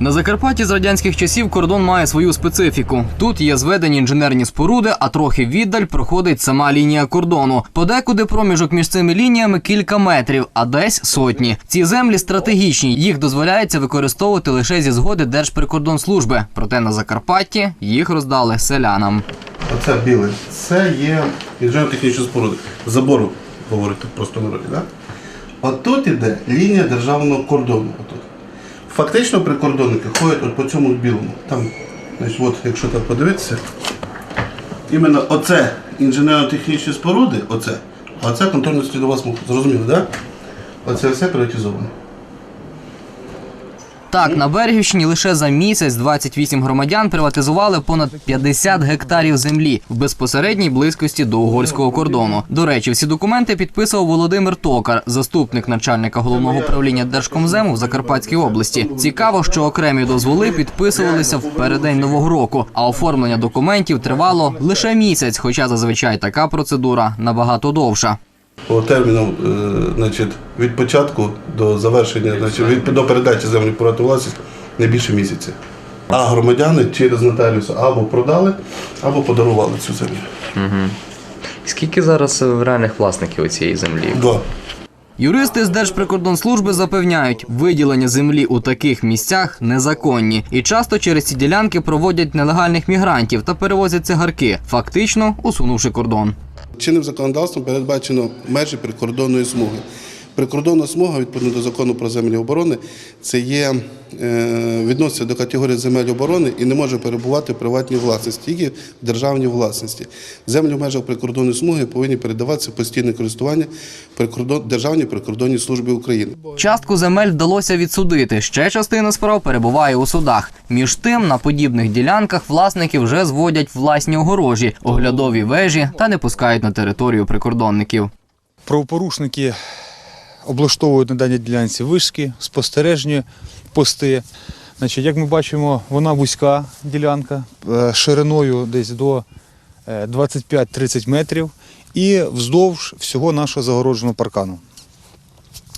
На Закарпатті з радянських часів кордон має свою специфіку. Тут є зведені інженерні споруди, а трохи віддаль проходить сама лінія кордону. Подекуди проміжок між цими лініями кілька метрів, а десь сотні. Ці землі стратегічні. Їх дозволяється використовувати лише зі згоди Держприкордонслужби. Проте на Закарпатті їх роздали селянам. Оце біле. Це є інженерно-технічні споруди. Забору, говорити просто народі. Да? От тут іде лінія державного кордону. Отут. Фактично прикордонники ходять от по цьому білому. Там, значить, от, якщо так подивитися, іменно оце інженерно-технічні споруди, оце, а це контрольно слідова смуга. Зрозуміло, так? Да? Оце все приватизовано. Так, на Берегівщині лише за місяць 28 громадян приватизували понад 50 гектарів землі в безпосередній близькості до угорського кордону. До речі, всі документи підписував Володимир Токар, заступник начальника головного управління Держкомзему в Закарпатській області. Цікаво, що окремі дозволи підписувалися в переддень нового року, а оформлення документів тривало лише місяць, хоча зазвичай така процедура набагато довша. По терміну е, значить, від початку до завершення, значить, від, до передачі землі приватну власність не більше місяця. А громадяни через нотаріуса або продали, або подарували цю землю. Скільки зараз реальних власників цієї землі? Два. Юристи з Держприкордонслужби запевняють, виділення землі у таких місцях незаконні і часто через ці ділянки проводять нелегальних мігрантів та перевозять цигарки, фактично усунувши кордон. Чинним законодавством передбачено межі прикордонної смуги. Прикордонна смуга, відповідно до закону про землі оборони, це є е, відноситься до категорії земель оборони і не може перебувати в приватній власності, тільки в державній власності. Землі в межах прикордонної смуги повинні передаватися в постійне користування прикордон, Державній прикордонній службі України. Частку земель вдалося відсудити. Ще частина справ перебуває у судах. Між тим, на подібних ділянках власники вже зводять власні огорожі, оглядові вежі та не пускають на територію прикордонників. Правопорушники облаштовують на даній ділянці вишки, спостережні пости. Значить, як ми бачимо, вона вузька ділянка е, шириною десь до е, 25-30 метрів і вздовж всього нашого загородженого паркану.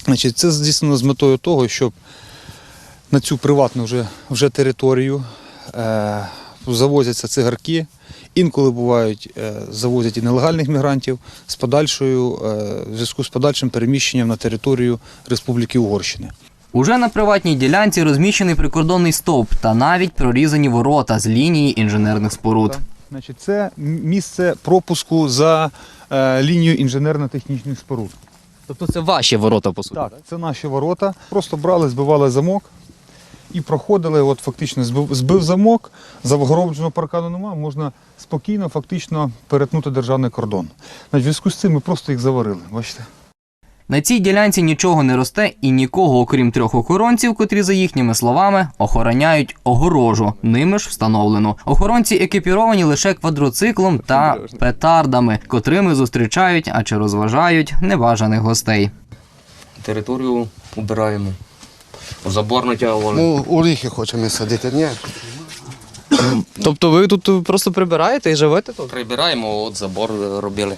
Значить, це здійснено з метою того, щоб на цю приватну вже, вже територію е, завозяться цигарки. Інколи бувають, е, завозять і нелегальних мігрантів з подальшою, е, в зв'язку з подальшим переміщенням на територію Республіки Угорщини. Уже на приватній ділянці розміщений прикордонний стовп та навіть прорізані ворота з лінії інженерних споруд. Значить, це місце пропуску за е, лінією інженерно-технічних споруд. Тобто це ваші ворота по суті? Так, це наші ворота. Просто брали, збивали замок і проходили. От фактично збив, збив замок, загородженого паркану немає, можна спокійно, фактично перетнути державний кордон. На зв'язку з цим ми просто їх заварили. Бачите? На цій ділянці нічого не росте і нікого, окрім трьох охоронців, котрі, за їхніми словами, охороняють огорожу. Ними ж встановлено. Охоронці екіпіровані лише квадроциклом та петардами, котрими зустрічають, а чи розважають небажаних гостей. Територію убираємо. У забор натягували. Ну, оріхи хочемо садити, ні? Тобто ви тут просто прибираєте і живете тут? Прибираємо, от забор е, робили.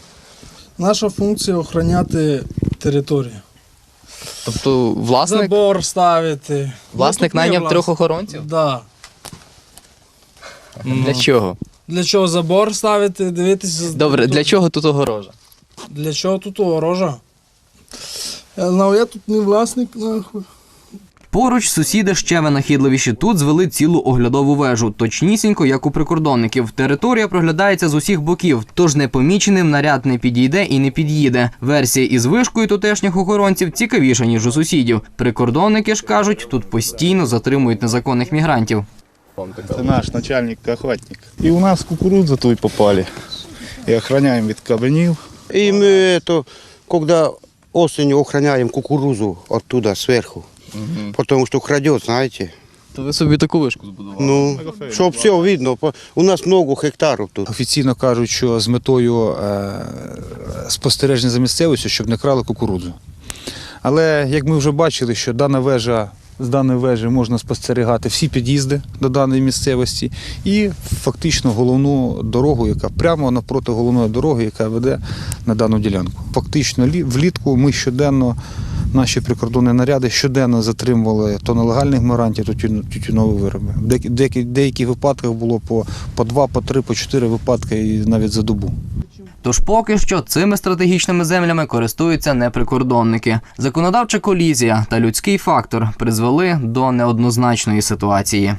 Наша функція охороняти територію. Тобто власник, Забор ставити. власник Ну, тут є найняв трьох власник. охоронців? Да. Для чого? Для чого забор ставити, дивитися. Добре, тут- для чого тут огорожа? Для чого тут огорожа? Я знав, я тут не власник, нахуй. Поруч сусіди ще винахідливіші. Тут звели цілу оглядову вежу, точнісінько, як у прикордонників. Територія проглядається з усіх боків, тож непоміченим наряд не підійде і не під'їде. Версія із вишкою тутешніх охоронців цікавіша, ніж у сусідів. Прикордонники ж кажуть, тут постійно затримують незаконних мігрантів. Это наш начальник-охватник. И у нас кукурузу тут попали. И охраняем від кабанів. І ми то, коли осенью охраняємо кукурузу оттуда, сверху. Потому что крадет, знаете. То ви собі таку вишку збудували? Ну, щоб все видно. по- У нас много гектарів тут. Офіційно кажуть, що з метою е, спостереження за місцевістю, щоб не крали кукурудзу. Але як ми вже бачили, що дана вежа. З даної вежі можна спостерігати всі під'їзди до даної місцевості і фактично головну дорогу, яка прямо напроти головної дороги, яка веде на дану ділянку. Фактично лі- влітку ми щоденно Наші прикордонні наряди щоденно затримували то нелегальних мігрантів, то тютю- тютюнові вироби. В деякі, деяких випадках було по, по два, по три, по чотири випадки і навіть за добу. Тож поки що цими стратегічними землями користуються неприкордонники. Законодавча колізія та людський фактор призвели до неоднозначної ситуації.